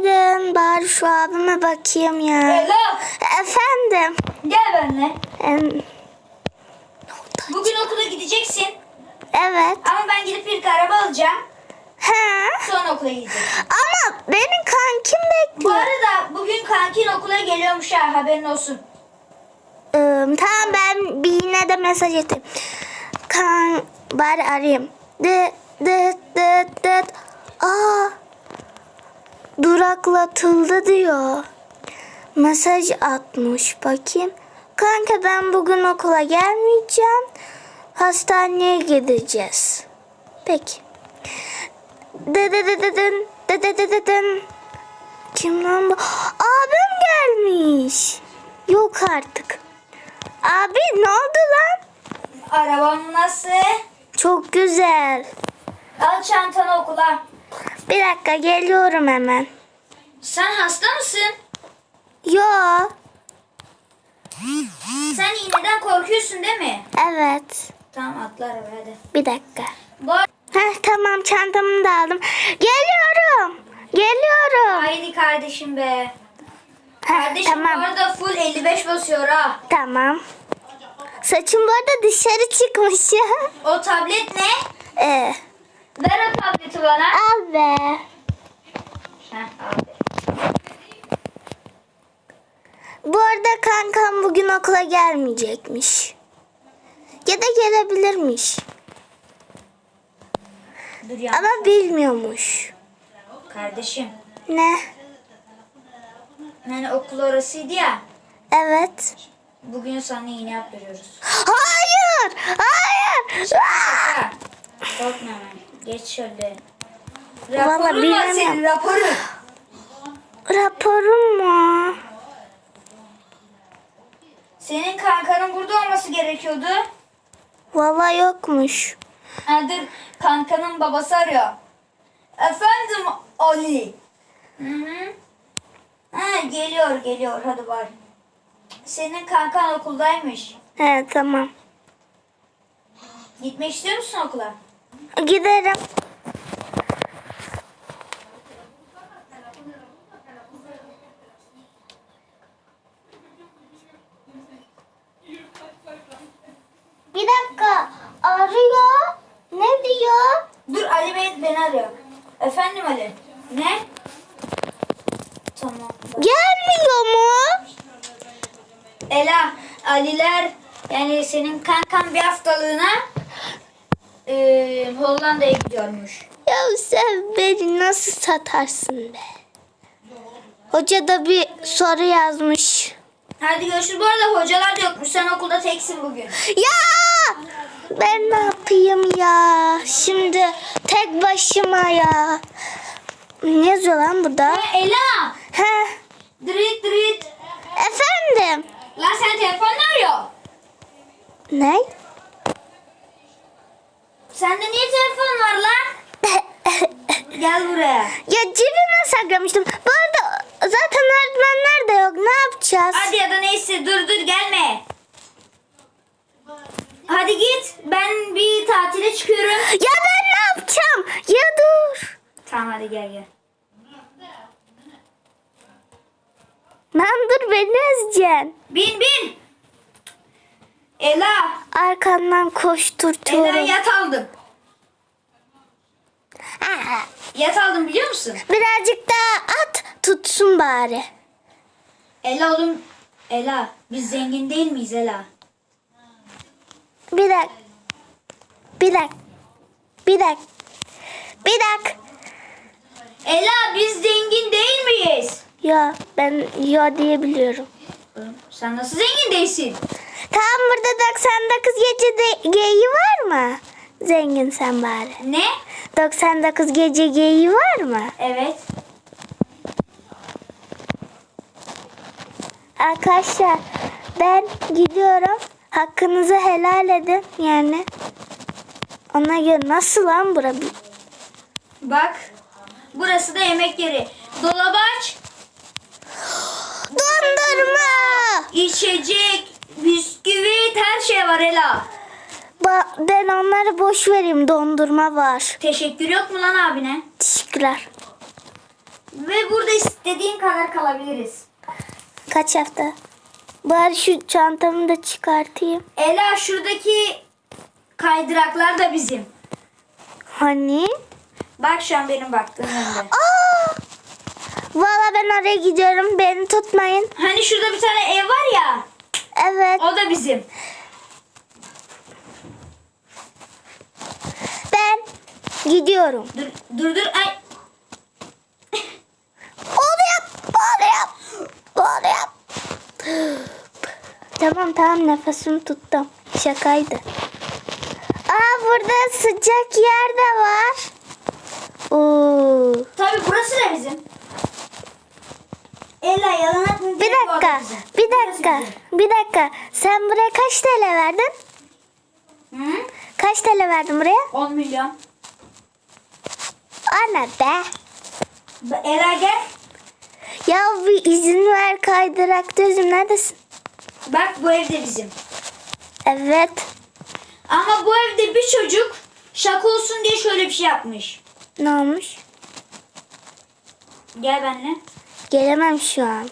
Günaydın. Bari şu abime bakayım ya. Ela Efendim. gel benimle. Em, Bugün okula gideceksin. Evet. Ama ben gidip ilk araba alacağım. Ha? Sonra okula gideceğim. Ama benim kankim Bu bekliyor. arada bugün kankin okula geliyormuş ha haberin olsun. Ee, tamam ben bir yine de mesaj atayım. Kan bari arayayım. Dıt dıt dıt dıt. Aa, duraklatıldı diyor. Mesaj atmış bakayım. Kanka ben bugün okula gelmeyeceğim. Hastaneye gideceğiz. Peki. Dı dın. Kim lan bu? Abim gelmiş. Yok artık. Abi ne oldu lan? Arabam nasıl? Çok güzel. Al çantanı okula. Bir dakika geliyorum hemen. Sen hasta mısın? Yo. Sen iğneden korkuyorsun değil mi? Evet. Tamam atla arabaya hadi. Bir dakika. Bu Heh, tamam çantamı da aldım. Geliyorum. Geliyorum. Haydi kardeşim be. Heh, Kardeşim bu tamam. arada full 55 basıyor ha. Tamam. Saçım bu arada dışarı çıkmış ya. O tablet ne? Ee, Ver o tableti bana. al be. Heh, abi. Bu arada kankam bugün okula gelmeyecekmiş. Ya da gelebilirmiş. Dur ya. Ama bilmiyormuş. Kardeşim. Ne? Yani okul orasıydı ya. Evet. Bugün sana iğne yaptırıyoruz. Hayır! Hayır! Aa! Ha, Korkma hemen. Geç şöyle. Vallahi Raporun var bilmem. senin raporun. Raporum mu? Senin kankanın burada olması gerekiyordu. Vallahi yokmuş. Ha, dur kankanın babası arıyor. Efendim Ali. Hı hı. Ha, geliyor geliyor hadi bari. Senin kankan okuldaymış. He tamam. Gitmek istiyor musun okula? Giderim. Bir dakika. Arıyor. Ne diyor? Dur Ali Bey beni arıyor. Efendim Ali. Ne? Tamam. Gelmiyor mu? Ela, Aliler yani senin kankan bir haftalığına Hollanda'ya gidiyormuş. Ya sen beni nasıl satarsın be? Hoca da bir soru yazmış. Hadi görüşürüz. Bu arada hocalar da yokmuş. Sen okulda teksin bugün. Ya! Ben ne yapayım ya? Şimdi tek başıma ya. Ne yazıyor lan burada? Ha, Ela! He. Drit drit. Efendim? Lan sen telefonla arıyor. Ne? Sende niye telefon var lan? Gel buraya. ya cebime saklamıştım. Bu arada zaten öğretmenler de yok. Ne yapacağız? Hadi ya da neyse dur dur gelme. Hadi git. Ben bir tatile çıkıyorum. Ya ben ne yapacağım? Ya dur. Tamam hadi gel gel. Lan dur beni ezeceksin. Bin bin. Ela. Arkandan Ela koşturtuyorum. yat aldım. Aa, Yat aldım biliyor musun? Birazcık daha at tutsun bari. Ela oğlum. Ela biz zengin değil miyiz Ela? Bir dakika. Bir dakika. Bir dakika. Bir dakika. Ela biz zengin değil miyiz? Ya ben ya diyebiliyorum. Sen nasıl zengin değilsin? Tamam burada 99 gece de geyiği var mı? Zengin sen bari. Ne? 99 gece geyiği var mı? Evet. Arkadaşlar ben gidiyorum. Hakkınızı helal edin yani. Ona göre nasıl lan bura? Bak. Burası da yemek yeri. Dolabı aç. Dondurma! İçecek, şey var Ela. Ba- ben onları boş vereyim. Dondurma var. Teşekkür yok mu lan abine? Teşekkürler. Ve burada istediğin kadar kalabiliriz. Kaç hafta? Bari şu çantamı da çıkartayım. Ela şuradaki kaydıraklar da bizim. Hani? Bak şu an benim baktığım yönde. Aa! Valla ben oraya gidiyorum. Beni tutmayın. Hani şurada bir tane ev var ya. Evet. O da bizim. Ben gidiyorum. Dur dur dur. Ay. Oluyor. Oluyor. Oluyor. Tamam tamam nefesimi tuttum. Şakaydı. Aa burada sıcak yer de var. Oo. Tabii burası da bizim. Ela yalan atmayın. Bir dakika. Bir dakika. Bir dakika. Sen buraya kaç TL verdin? Hı? Kaç TL verdin buraya? 10 milyon. Ana be. Ela gel. Ya bir izin ver kaydırak gözüm neredesin? Bak bu ev de bizim. Evet. Ama bu evde bir çocuk şaka olsun diye şöyle bir şey yapmış. Ne olmuş? Gel benimle. Gelemem şu an.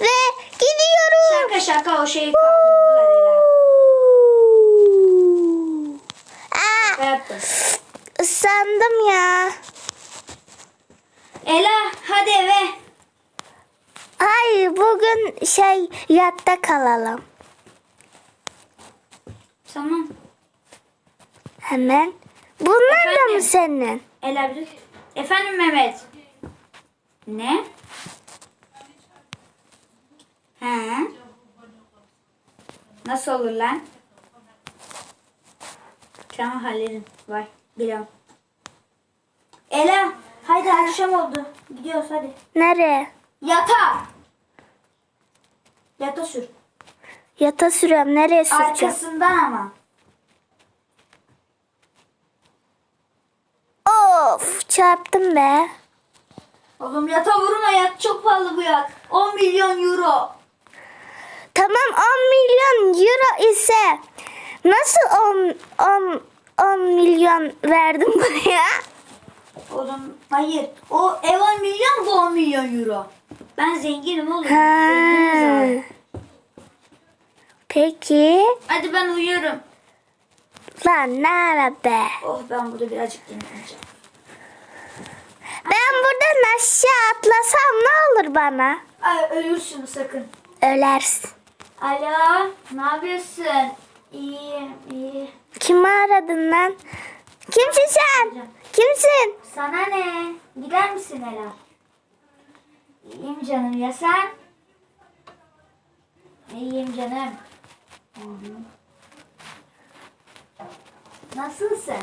Ve gidiyorum. Şaka şaka o şeyi kaldırdılar Ela. Aa, Şaka yaptım. Islandım ya. Ela hadi eve. Hayır bugün şey yatta kalalım. Tamam. Hemen. Bunlar da Efendim? mı senin? Ela bir Efendim Mehmet. Ne? He. Nasıl olur lan? Tamam hallederim. Var. Biliyorum. Ela haydi akşam oldu. Gidiyoruz hadi. Nereye? Yata. Yata sür. Yata sürüyorum. Nereye süreceğim? Arkasından ama. Of çarptım be. Oğlum yata vurma yat çok pahalı bu yat. 10 milyon euro. Tamam 10 milyon euro ise nasıl 10, 10, 10 milyon verdim buraya? Oğlum hayır. O ev 10 milyon bu 10 milyon euro. Ben zenginim oğlum. Ha. Zenginiz abi. Peki. Hadi ben uyuyorum. Lan nere be? Oh ben burada birazcık dinleneceğim. Ben buradan aşağı atlasam ne olur bana? Ay ölürsün sakın. Ölersin. Alo ne yapıyorsun? İyiyim iyi. Kimi aradın lan? Kimsin sen? Kimsin? Sana ne? Gider misin Ela? İyiyim canım ya sen? İyiyim canım. Nasılsın?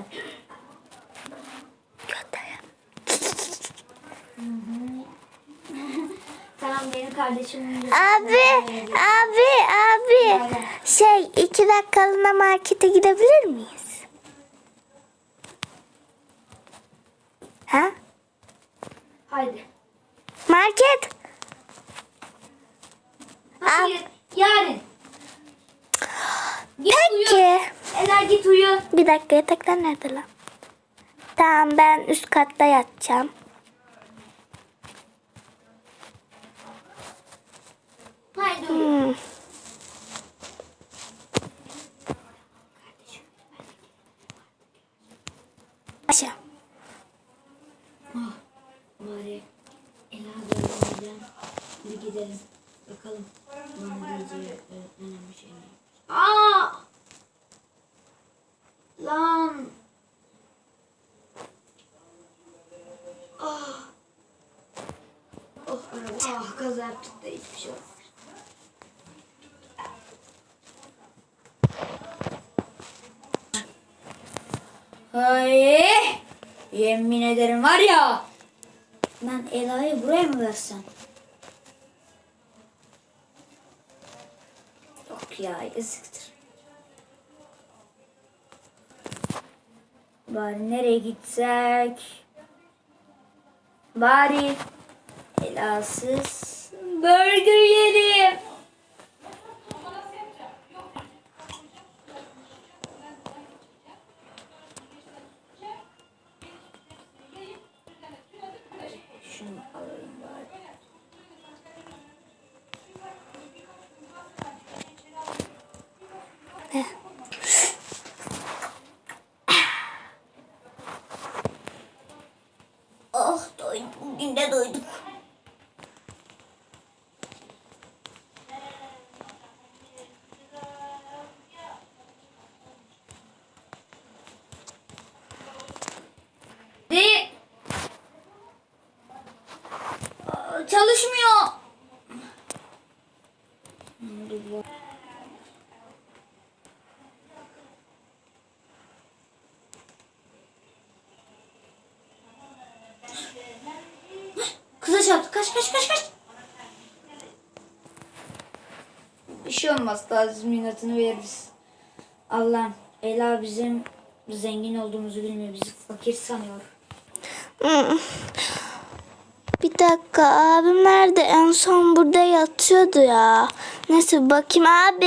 Tamam benim kardeşim. Abi, abi, abi. Şey iki dakikalığına markete gidebilir miyiz? Ha? Haydi. Market? Hayır. Yarın. Git uyu. Peki. Ela git uyu. Bir dakika yataklar nerede lan? Tamam ben üst katta yatacağım. Uyu. Hmm. Aşağı. Bari Ela görmeden bir gidelim. Bakalım. Bana diyeceği öğretmenin bir şey? Aa! Lan! Ah! Oh araba. Ah kaza yaptık da hiçbir şey olmadı. Ay! Yemin ederim var ya. Ben Ela'yı buraya mı versem? Yok ya yazıktır. Bari nereye gitsek? Bari Ela'sız burger yiyelim. şunu alalım bari. Oh doyduk. Bugün de doyduk. Değil. Aa, Çalışmıyor. Kıza çarptı. Kaç kaç kaç kaç. Bir şey olmaz. Tazminatını veririz. Allah'ım. Ela bizim zengin olduğumuzu bilmiyor. Bizi fakir sanıyor. Bir dakika abim nerede? En son burada yatıyordu ya. Neyse bakayım abi.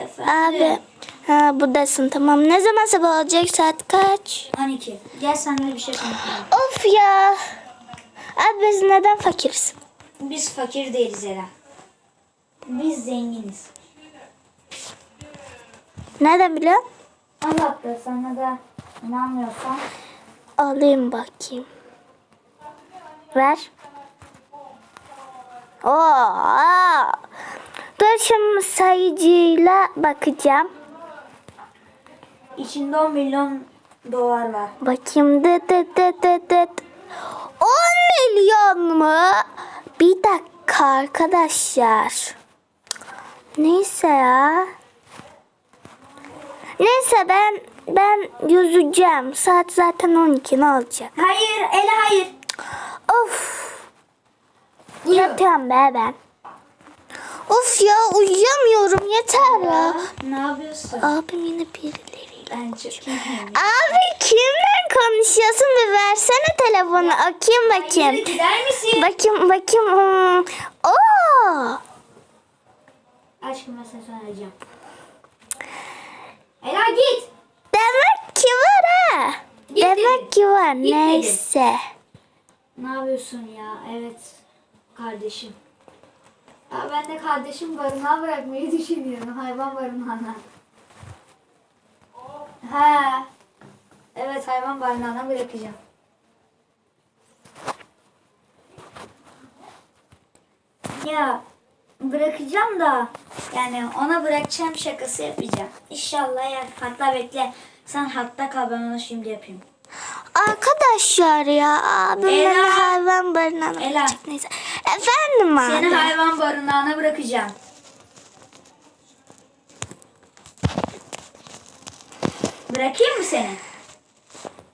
Efendim? Abi. Ha buradasın tamam. Ne zaman sabah olacak saat kaç? 12. Gel seninle bir şey konuşalım. Of ya. Abi biz neden fakiriz? Biz fakir değiliz Ela. Biz zenginiz. Nereden biliyorsun? Allah da sana da inanmıyorsan Alayım bakayım. Ver. Oo. aa. Dur şimdi sayıcıyla bakacağım. içinde 10 milyon dolar var. Bakayım dıt dıt dıt dıt dıt. 10 milyon mu? Bir dakika arkadaşlar. Neyse ya. Neyse ben ben yüzeceğim. Saat zaten 12 ne olacak? Hayır Ela hayır. Of. Yatıyorum be ben. Of ya uyuyamıyorum yeter ya. Ne yapıyorsun? Abim yine birileriyle. Ben çok iyiyim. Abi kimle konuşuyorsun bir versene telefonu akayım bakayım. Gider misin? Bakayım bakayım. Hmm. Oo. Aşkım ben sana sonra arayacağım. Ela git. Demek ki var ha. Git Demek dedim. ki var. Git dedim. Neyse. Ne yapıyorsun ya? Evet kardeşim. Ya ben de kardeşim barınağa bırakmayı düşünüyorum. Hayvan barınağına. He. Evet hayvan barınağına bırakacağım. Ya bırakacağım da yani ona bırakacağım şakası yapacağım. İnşallah ya hatta bekle. Sen hatta kal ben onu şimdi yapayım. Arkadaşlar ya abim beni Ela. hayvan barınağına Ela. bırakacak. Neyse. Efendim abi. Seni hayvan barınağına bırakacağım. Bırakayım mı seni?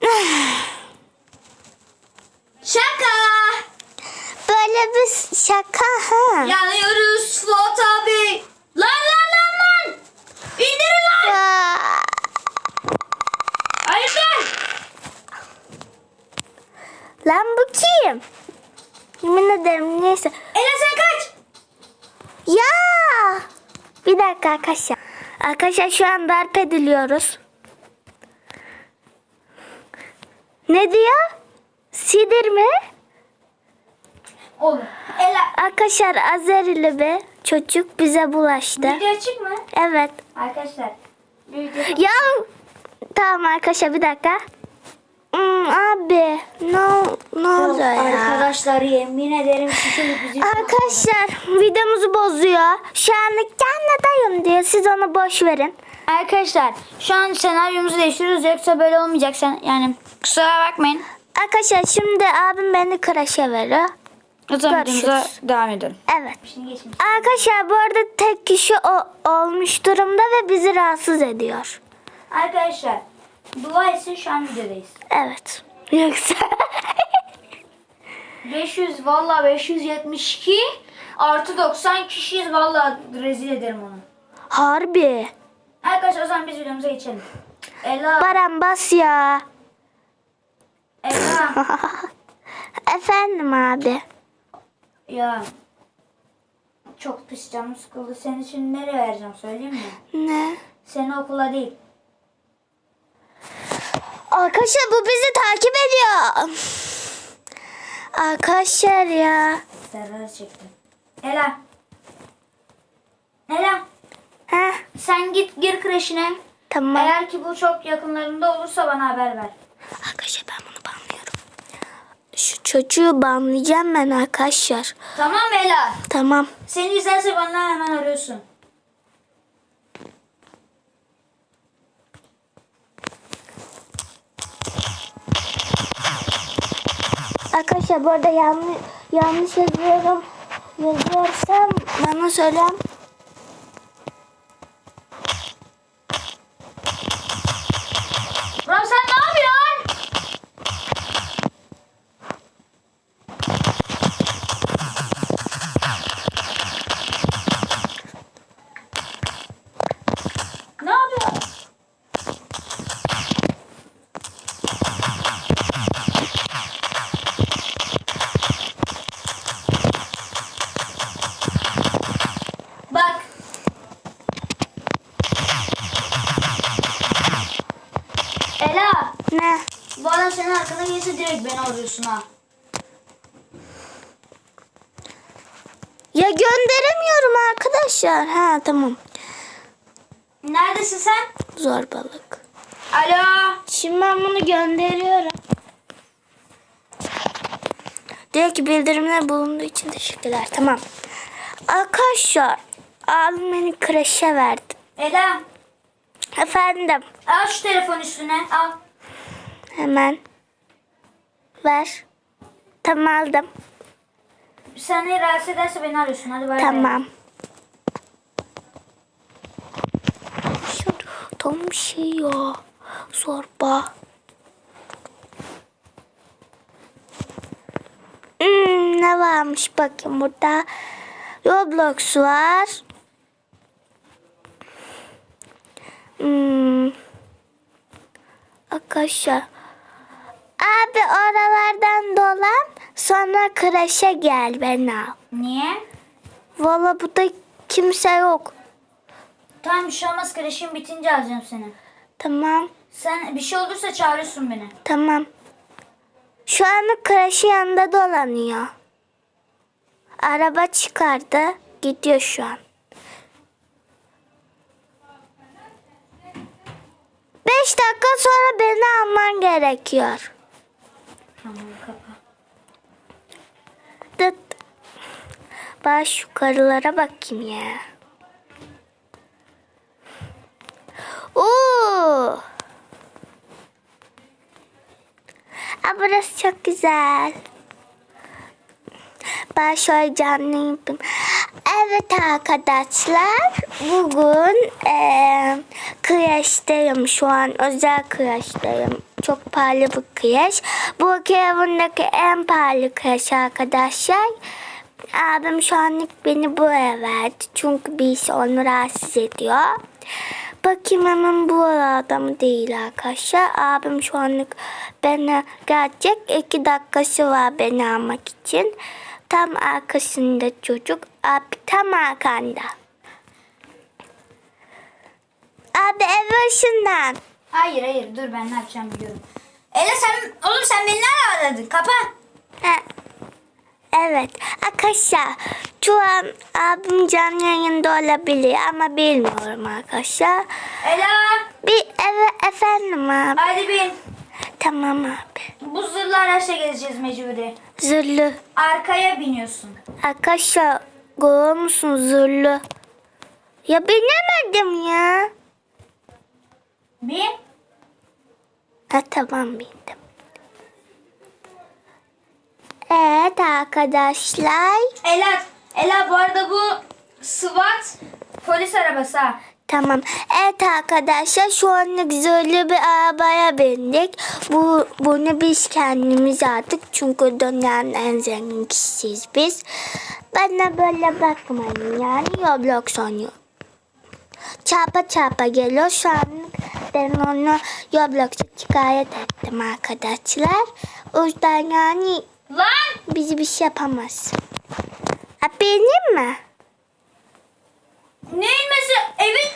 Şaka! Böyle bir şaka ha. Yanıyoruz Fuat abi. Lan lan lan lan! İndirin lan! Ya. Lan bu kim? Yemin ederim neyse. Ela sen kaç! Ya! Bir dakika arkadaşlar. Arkadaşlar şu an darp ediliyoruz. Ne diyor? Sidir mi? Olur. Ela Arkadaşlar Azerili bir çocuk bize bulaştı. video açık mı? Evet. Arkadaşlar. Video Ya tamam arkadaşlar bir dakika. Abi ne ne oldu ya? Arkadaşlar yemin ederim bizi Arkadaşlar videomuzu bozuyor. Şu anlık dayım diyor. Siz onu boş verin. Arkadaşlar şu an senaryomuzu değiştiriyoruz yoksa böyle olmayacak sen yani kusura bakmayın. Arkadaşlar şimdi abim beni kreşe veriyor. O zaman videomuza devam edelim. Evet. Geçmiş. Arkadaşlar bu arada tek kişi o, olmuş durumda ve bizi rahatsız ediyor. Arkadaşlar dua etsin şu an videodayız. Evet. Yoksa 500 valla 572 artı 90 kişiyiz valla rezil ederim onu. harbi. Arkadaşlar o zaman biz videomuza geçelim. Ela, Baran bas ya. Ela Efendim abi. ya çok pis canım sıkıldı. Senin için nereye vereceğim söyleyeyim mi? Ne? Seni okula değil. Arkadaşlar bu bizi takip ediyor. Arkadaşlar ya. Zarar çektim. Ela. Ela. Heh, Sen git gir kreşine. tamam. Eğer ki bu çok yakınlarında olursa bana haber ver. Arkadaşlar ben bunu banlıyorum. Şu çocuğu banlayacağım ben arkadaşlar. Tamam Ela. Tamam. Seni izlerse bana hemen arıyorsun. Arkadaşlar bu arada yanlış, yanlış yazıyorum. Yazıyorsam bana söyleyin. Burak sen ne yapıyorsun? Ne yapıyorsun? Bak. Ela. Ne? Bu adam senin arkana gelirse direkt beni arıyorsun ha. Ya gönderemiyorum arkadaşlar. Ha tamam. Neredesin sen? Zorbalık. Alo. Şimdi ben bunu gönderiyorum. Diyor ki bildirimler bulunduğu için teşekkürler. Tamam. Arkadaşlar abim beni kreşe verdi. Ela. Efendim Al şu telefon üstüne. Al. hemen ver. Tamam aldım. Seni rahatsız ederse beni arıyorsun. Hadi bay bay. Tamam. Şu tam bir şey ya. Zorba. Hmm, ne varmış bakayım burada. Roblox var. Hmm. Arkadaşlar. Abi oralardan dolan sonra kreşe gel beni al. Niye? Valla burada kimse yok. Tamam bir şey olmaz. Kreşin bitince alacağım seni. Tamam, Sen bir şey olursa çağırırsın beni. tamam. Şu an kreşin yanında dolanıyor. Araba çıkardı, gidiyor şu an. Beş dakika sonra beni alman gerekiyor. Tamam kapa. Dıt. Ben şu karılara bakayım ya. Oo. Aa, burası çok güzel. Ben şöyle canlı yapayım. Evet arkadaşlar. Bugün eee kreşteyim. Şu an özel kreşteyim. Çok pahalı bir kreş. Bu evindeki en pahalı kreş arkadaşlar. Abim şu anlık beni buraya verdi. Çünkü birisi onu rahatsız ediyor. Bakayım hemen bu arada mı değil arkadaşlar. Abim şu anlık beni gelecek. iki dakikası var beni almak için. Tam arkasında çocuk. Abi tam arkanda. Abi ev ışığından. Hayır hayır dur ben ne yapacağım biliyorum. Ela sen oğlum sen beni nereye aradın? Kapa. Ha, Evet arkadaşlar şu an abim canlı yayında olabilir ama bilmiyorum arkadaşlar. Ela. Bir eve efendim abi. Hadi bin. Tamam abi. Bu zırhlı araçla gezeceğiz mecburi. Zırhlı. Arkaya biniyorsun. Arkadaşlar görüyor musun zırhlı? Ya binemedim ya. Bin. Ha tamam bindim. Evet arkadaşlar. Ela. Ela bu arada bu SWAT polis arabası ha. Tamam. Evet arkadaşlar şu anlık zırhlı bir arabaya bindik. Bu bunu biz kendimiz aldık. Çünkü dünyanın en zengin kişiyiz biz. Bana böyle bakmayın yani Roblox oynuyor. Çarpa çarpa geliyor. Şu anlık ben onu Roblox'a şikayet ettim arkadaşlar. O yüzden yani Lan. bizi bir şey yapamaz. Ha, benim mi? Ne inmesi? Evin.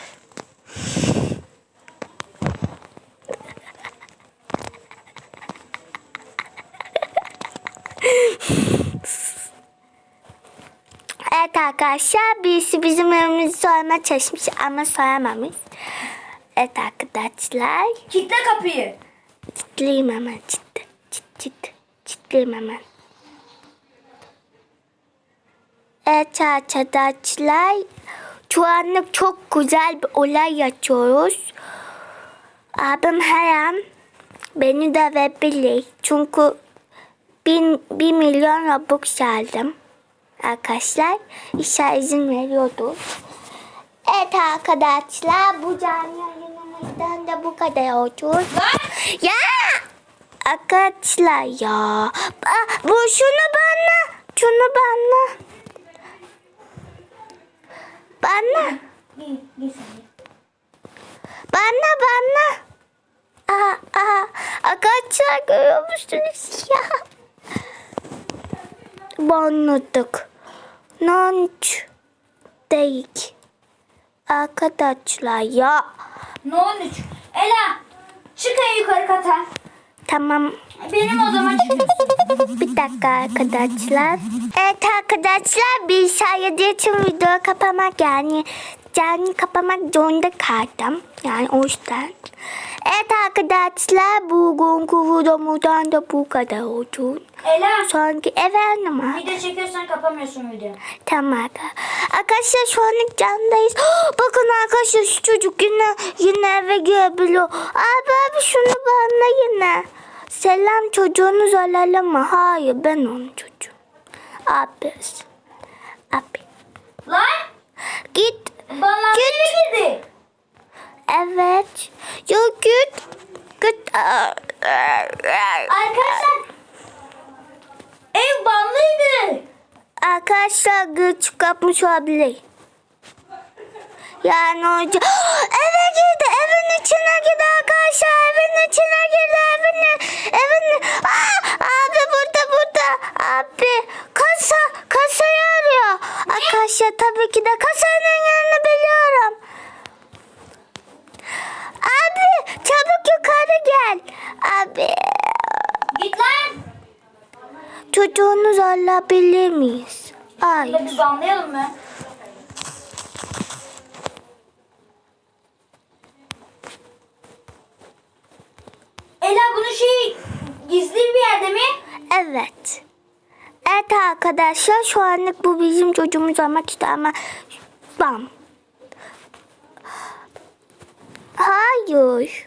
Evet arkadaşlar birisi bizim evimizi soymaya çalışmış ama soyamamış. Evet arkadaşlar. Kitle kapıyı. Ciddiyim hemen ciddi. Ciddi. Ciddiyim hemen. Evet arkadaşlar. Şu anlık çok güzel bir olay yaşıyoruz. Abim her an beni dövebilir. Çünkü bin, bir milyon robux aldım. Arkadaşlar işe izin veriyordu. Evet arkadaşlar bu canlı yayınımızdan da bu kadar oldu. Ya arkadaşlar ya. Bu şunu bana. Şunu bana. Bana. Bana bana. Aa, aa. Arkadaşlar görüyor musunuz ya? Banladık. Nanç. Değil. Arkadaşlar ya. 13? Ela çıkın yukarı kata. Tamam. Benim odama çıkıyorsun. Bir dakika arkadaşlar. Evet arkadaşlar bilgisayar için video kapamak yani canlı kapamak zorunda kaldım. Yani o yüzden. Evet arkadaşlar bugünkü videomuzdan da bu kadar oldu. Ela Sonraki efendim ha. video çekiyorsan kapamıyorsun video. Tamam arkadaşlar. Şu anlık candayız. Bakın arkadaşlar şu çocuk yine, yine eve girebiliyor. Abi abi şunu bana yine. Selam çocuğunuz alalım mı? Hayır ben onun çocuğum. Abi. Abi. Lan Git. bana Git. girdi. Evet. Yok git. Git. Arkadaşlar ev banlıydı. Arkadaşlar güç kapmış olabilir. Yani hoca arkadaşlar tabii ki de kasanın yerini biliyorum abi çabuk yukarı gel abi Git lan. çocuğunuzu alabilir miyiz? Ay. Burada bir banlayalım mı? Ela bunun şey gizli bir yerde mi? Evet. Evet arkadaşlar şu anlık bu bizim çocuğumuz olmak istiyor ama bam. Hayır.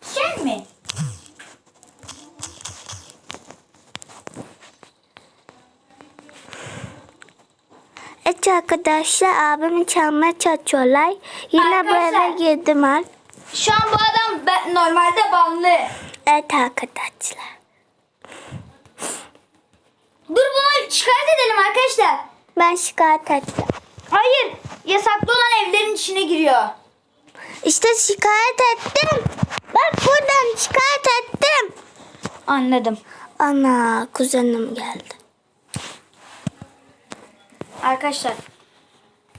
Sen mi? Evet arkadaşlar abimi çalmaya çalışıyorlar. Yine bu Arkadaşlar. eve girdim ben. Şu an bu adam normalde banlı. Evet arkadaşlar. Dur bunu şikayet edelim arkadaşlar. Ben şikayet ettim. Hayır. Yasaklı olan evlerin içine giriyor. İşte şikayet ettim. Bak buradan şikayet ettim. Anladım. Ana kuzenim geldi. Arkadaşlar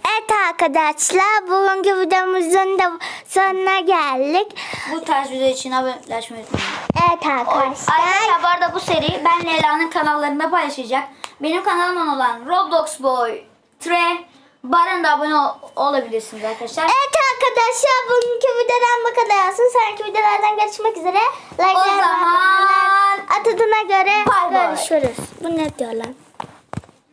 Evet arkadaşlar bugünkü videomuzun da sonuna geldik. bu tarz video için abonelaşmayı unutmayın. Evet arkadaşlar. Arkadaşlar bu arada bu seri ben Leyla'nın kanallarında paylaşacak. Benim kanalıma olan Roblox Boy, Tre, Baran da abone ol- olabilirsiniz arkadaşlar. Evet arkadaşlar bugünkü videodan bu kadar olsun. Sonraki videolardan görüşmek üzere. Like O zaman atadığına göre bay. görüşürüz. Bu ne diyor lan?